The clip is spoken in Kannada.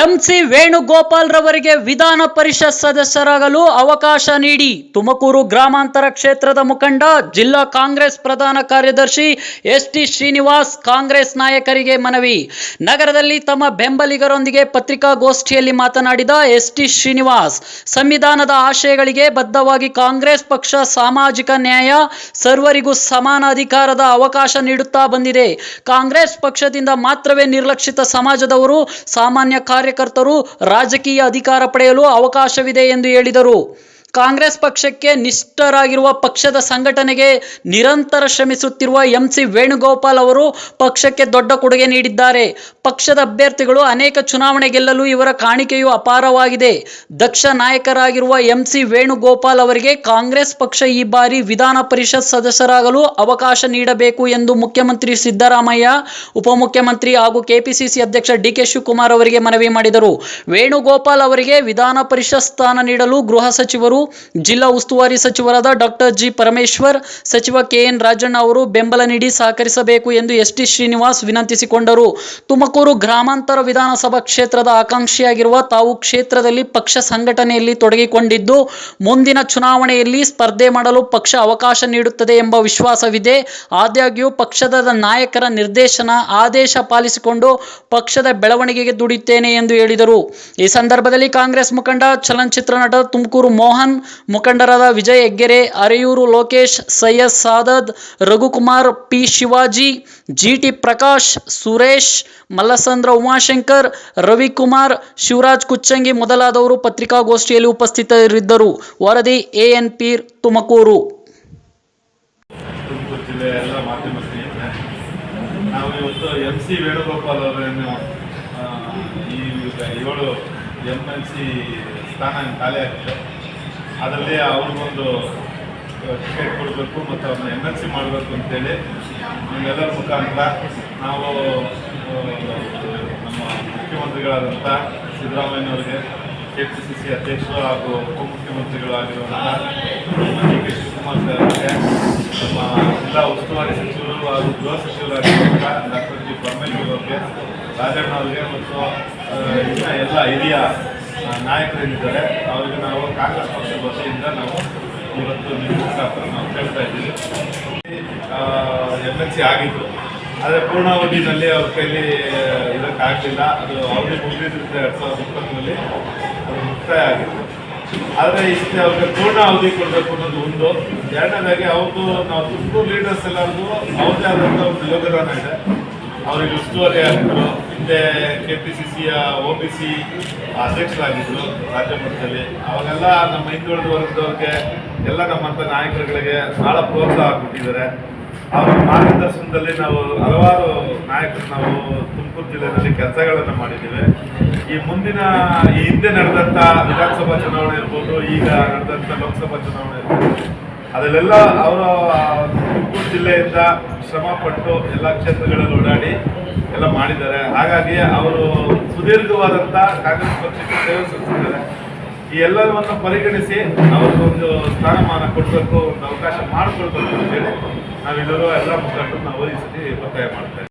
ಎಂಸಿ ವೇಣುಗೋಪಾಲ್ ರವರಿಗೆ ವಿಧಾನ ಪರಿಷತ್ ಸದಸ್ಯರಾಗಲು ಅವಕಾಶ ನೀಡಿ ತುಮಕೂರು ಗ್ರಾಮಾಂತರ ಕ್ಷೇತ್ರದ ಮುಖಂಡ, ಜಿಲ್ಲಾ ಕಾಂಗ್ರೆಸ್ ಪ್ರಧಾನ ಕಾರ್ಯದರ್ಶಿ ಎಸ್ ಟಿ ಶ್ರೀನಿವಾಸ್ ಕಾಂಗ್ರೆಸ್ ನಾಯಕರಿಗೆ ಮನವಿ. ನಗರದಲ್ಲಿ ತಮ್ಮ ಬೆಂಬಲಿಗರೊಂದಿಗೆ ಪತ್ರಿಕಾಗೋಷ್ಠಿಯಲ್ಲಿ ಮಾತನಾಡಿದ ಎಸ್ ಟಿ ಶ್ರೀನಿವಾಸ್, ಸಂವಿಧಾನದ ಆಶಯಗಳಿಗೆ ಬದ್ಧವಾಗಿ ಕಾಂಗ್ರೆಸ್ ಪಕ್ಷ ಸಾಮಾಜಿಕ ನ್ಯಾಯ ಸರ್ವರಿಗೂ ಸಮಾನ ಅಧಿಕಾರದ ಅವಕಾಶ ನೀಡುತ್ತಾ ಬಂದಿದೆ. ಕಾಂಗ್ರೆಸ್ ಪಕ್ಷದಿಂದ ಮಾತ್ರವೇ ನಿರ್ಲಕ್ಷಿತ ಸಮಾಜದವರು ಸಾಮಾನ್ಯ ಕಾರ್ಯಕರ್ತರು ರಾಜಕೀಯ ಅಧಿಕಾರ ಪಡೆಯಲು ಅವಕಾಶವಿದೆ ಎಂದು ಹೇಳಿದರು. ಕಾಂಗ್ರೆಸ್ ಪಕ್ಷಕ್ಕೆ ನಿಷ್ಠರಾಗಿರುವ ಪಕ್ಷದ ಸಂಘಟನೆಗೆ ನಿರಂತರ ಶ್ರಮಿಸುತ್ತಿರುವ ಎಂಸಿ ವೇಣುಗೋಪಾಲ್ ಅವರು ಪಕ್ಷಕ್ಕೆ ದೊಡ್ಡ ಕೊಡುಗೆ ನೀಡಿದ್ದಾರೆ. ಪಕ್ಷದ ಅಭ್ಯರ್ಥಿಗಳು ಅನೇಕ ಚುನಾವಣೆ ಗೆಲ್ಲಲು ಇವರ ಕಾಣಿಕೆಯು ಅಪಾರವಾಗಿದೆ. ದಕ್ಷ ನಾಯಕರಾಗಿರುವ ಎಂಸಿ ವೇಣುಗೋಪಾಲ್ ಅವರಿಗೆ ಕಾಂಗ್ರೆಸ್ ಪಕ್ಷ ಈ ಬಾರಿ ವಿಧಾನ ಪರಿಷತ್ ಸದಸ್ಯರಾಗಲು ಅವಕಾಶ ನೀಡಬೇಕು ಎಂದು ಮುಖ್ಯಮಂತ್ರಿ ಸಿದ್ದರಾಮಯ್ಯ, ಉಪಮುಖ್ಯಮಂತ್ರಿ ಹಾಗೂ ಕೆಪಿಸಿಸಿ ಅಧ್ಯಕ್ಷ ಡಿಕೆ ಶಿವಕುಮಾರ್ ಅವರಿಗೆ ಮನವಿ ಮಾಡಿದರು. ವೇಣುಗೋಪಾಲ್ ಅವರಿಗೆ ವಿಧಾನ ಪರಿಷತ್ ಸ್ಥಾನ ನೀಡಲು ಗೃಹ ಸಚಿವರು ಜಿಲ್ಲಾ ಉಸ್ತುವಾರಿ ಸಚಿವರಾದ ಡಾಕ್ಟರ್ ಜಿ ಪರಮೇಶ್ವರ್, ಸಚಿವ ಕೆಎನ್ ರಾಜಣ್ಣ ಅವರು ಬೆಂಬಲ ನೀಡಿ ಸಹಕರಿಸಬೇಕು ಎಂದು ಎಸ್ ಟಿ ಶ್ರೀನಿವಾಸ್ ವಿನಂತಿಸಿಕೊಂಡರು. ತುಮಕೂರು ಗ್ರಾಮಾಂತರ ವಿಧಾನಸಭಾ ಕ್ಷೇತ್ರದ ಆಕಾಂಕ್ಷಿಯಾಗಿರುವ ತಾವು ಕ್ಷೇತ್ರದಲ್ಲಿ ಪಕ್ಷ ಸಂಘಟನೆಯಲ್ಲಿ ತೊಡಗಿಕೊಂಡಿದ್ದು, ಮುಂದಿನ ಚುನಾವಣೆಯಲ್ಲಿ ಸ್ಪರ್ಧೆ ಮಾಡಲು ಪಕ್ಷ ಅವಕಾಶ ನೀಡುತ್ತದೆ ಎಂಬ ವಿಶ್ವಾಸವಿದೆ. ಆದಾಗ್ಯೂ ಪಕ್ಷದ ನಾಯಕರ ನಿರ್ದೇಶನ ಆದೇಶ ಪಾಲಿಸಿಕೊಂಡು ಪಕ್ಷದ ಬೆಳವಣಿಗೆಗೆ ದುಡಿಯುತ್ತೇನೆ ಎಂದು ಹೇಳಿದರು. ಈ ಸಂದರ್ಭದಲ್ಲಿ ಕಾಂಗ್ರೆಸ್ ಮುಖಂಡ ಚಲನಚಿತ್ರ ನಟ ತುಮಕೂರು ಮೋಹನ್ ಮುಖಂಡರಾದ ವಿಜಯ್ ಹೆಗ್ಗೆರೆ, ಅರೆಯೂರು ಲೋಕೇಶ್, ಸೈಯದ್ ಸಾದದ್, ರಘುಕುಮಾರ್ ಪಿ ಶಿವಾಜಿ, ಜಿಟಿ ಪ್ರಕಾಶ್, ಸುರೇಶ್, ಮಲ್ಲಸಂದ್ರ ಉಮಾಶಂಕರ್, ರವಿಕುಮಾರ್, ಶಿವರಾಜ್ ಕುಚ್ಚಂಗಿ ಮೊದಲಾದವರು ಪತ್ರಿಕಾಗೋಷ್ಠಿಯಲ್ಲಿ ಉಪಸ್ಥಿತರಿದ್ದರು. ವರದಿ ಎಎನ್ ಪೀರ್, ತುಮಕೂರು. ನಾವು ಎಂ ಎಲ್ ಸಿ ಸ್ಥಾನ ಖಾಲಿ ಆಗಿದೆ. ಅದರಲ್ಲಿ ಅವ್ರಿಗೊಂದು ಟಿಕೆಟ್ ಕೊಡಬೇಕು ಮತ್ತು ಅವ್ರನ್ನ ಎಂ ಎಲ್ ಸಿ ಮಾಡಬೇಕು ಅಂತೇಳಿ ನಿಮ್ಮೆಲ್ಲರ ಮುಖಾಂತರ ನಾವು ನಮ್ಮ ಮುಖ್ಯಮಂತ್ರಿಗಳಾದಂಥ ಸಿದ್ದರಾಮಯ್ಯವರಿಗೆ ಕೆ ಪಿ ಸಿ ಸಿ ಅಧ್ಯಕ್ಷರು ಹಾಗೂ ಉಪಮುಖ್ಯಮಂತ್ರಿಗಳಾಗಿರುವಂಥ ಡಿ ಕೆ ಶಿವಕುಮಾರ್ ಸರ್ಗೆ ನಮ್ಮ ಜಿಲ್ಲಾ ಉಸ್ತುವಾರಿ ಸಚಿವರು ಹಾಗೂ ಗೃಹ ಸಚಿವರಾಗಿರುವಂಥ ಡಾಕ್ಟರ್ ಜಿ. ಪರಮೇಶ್ವರ್ ಅವರಿಗೆ, ರಾಜಣ್ಣ ಅವರಿಗೆ ಮತ್ತು ಇನ್ನ ಎಲ್ಲ ಹಿರಿಯ ನಾಯಕರೇನಿದ್ದಾರೆ ಅವರಿಗೆ ನಾವು ಕಾಂಗ್ರೆಸ್ ಪಕ್ಷದ ವತಿಯಿಂದ ನಾವು ಇವತ್ತು ನಿಮ್ಮ ಮುಖಾಂತರ ನಾವು ಕೇಳ್ತಾ ಇದ್ದೀವಿ. ಎಂ ಎಲ್ ಸಿ ಆಗಿತ್ತು ಆದರೆ ಪೂರ್ಣಾವಧಿನಲ್ಲಿ ಅವ್ರ ಕೈಲಿ ಇದಕ್ಕಾಗಲಿಲ್ಲ ಅದು ಅವಧಿ ಮುಗಿದಿದ್ದ ಎರಡು ಸಾವಿರದ ಇಪ್ಪತ್ತರಲ್ಲಿ ಅದು ಮುಕ್ತಾಯ ಆಗಿತ್ತು. ಆದರೆ ಇಷ್ಟೇ ಅವ್ರಿಗೆ ಪೂರ್ಣ ಅವಧಿ ಕೊಡಬೇಕು ಅನ್ನೋದು ಒಂದು. ಎರಡನೇದಾಗಿ ಅವ್ರದ್ದು ನಾವು ತುಂಬ ಲೀಡರ್ಸ್ ಎಲ್ಲರದು ಅವ್ರದ್ದೇ ಆದಂಥ ಒಂದು ಯೋಗದಾನ ಇದೆ. ಅವರಿಗೆ ಉಸ್ತುವಾರಿ ಆಗಿದ್ರು ಹಿಂದೆ ಕೆ ಪಿ ಸಿ ಸಿಯ ಒ ಬಿ ಸಿ ಅಧ್ಯಕ್ಷರಾಗಿದ್ದರು ರಾಜ್ಯ ಮಟ್ಟದಲ್ಲಿ. ಅವಾಗೆಲ್ಲ ನಮ್ಮ ಹಿಂದುಳಿದ ವರ್ಗದವ್ರಿಗೆ, ಎಲ್ಲ ನಮ್ಮಂಥ ನಾಯಕರುಗಳಿಗೆ ಭಾಳ ಪ್ರೋತ್ಸಾಹ ಕೊಟ್ಟಿದ್ದಾರೆ. ಅವರ ಮಾರ್ಗದರ್ಶನದಲ್ಲಿ ನಾವು ಹಲವಾರು ನಾಯಕರು ನಾವು ತುಮಕೂರು ಜಿಲ್ಲೆಯಲ್ಲಿ ಕೆಲಸಗಳನ್ನು ಮಾಡಿದ್ದೇವೆ. ಈ ಮುಂದಿನ, ಈ ಹಿಂದೆ ನಡೆದಂಥ ವಿಧಾನಸಭಾ ಚುನಾವಣೆ ಇರ್ಬೋದು, ಈಗ ನಡೆದಂಥ ಲೋಕಸಭಾ ಚುನಾವಣೆ ಇರ್ಬೋದು ಅದರಲ್ಲೆಲ್ಲ ಅವರು ತುಮಕೂರು ಜಿಲ್ಲೆಯಿಂದ ಶ್ರಮ ಪಟ್ಟು ಎಲ್ಲ ಕ್ಷೇತ್ರಗಳಲ್ಲಿ ಓಡಾಡಿ ಎಲ್ಲ ಮಾಡಿದ್ದಾರೆ. ಹಾಗಾಗಿ ಅವರು ಸುದೀರ್ಘವಾದಂಥ ಕಾಂಗ್ರೆಸ್ ಪಕ್ಷಕ್ಕೆ ಸೇವೆ ಸಲ್ಲಿಸಿದ್ದಾರೆ. ಈ ಎಲ್ಲವನ್ನು ಪರಿಗಣಿಸಿ ಅವ್ರಿಗೊಂದು ಸ್ಥಾನಮಾನ ಕೊಡಬೇಕು, ಒಂದು ಅವಕಾಶ ಮಾಡಿಕೊಡ್ಬೇಕು ಅಂತೇಳಿ ನಾವೆಲ್ಲರೂ ಎಲ್ಲ ಮುಖಂಡರು ನಾವು ಈ ಸತಿ ಒತ್ತಾಯ ಮಾಡ್ತಾ ಇದ್ದೀವಿ.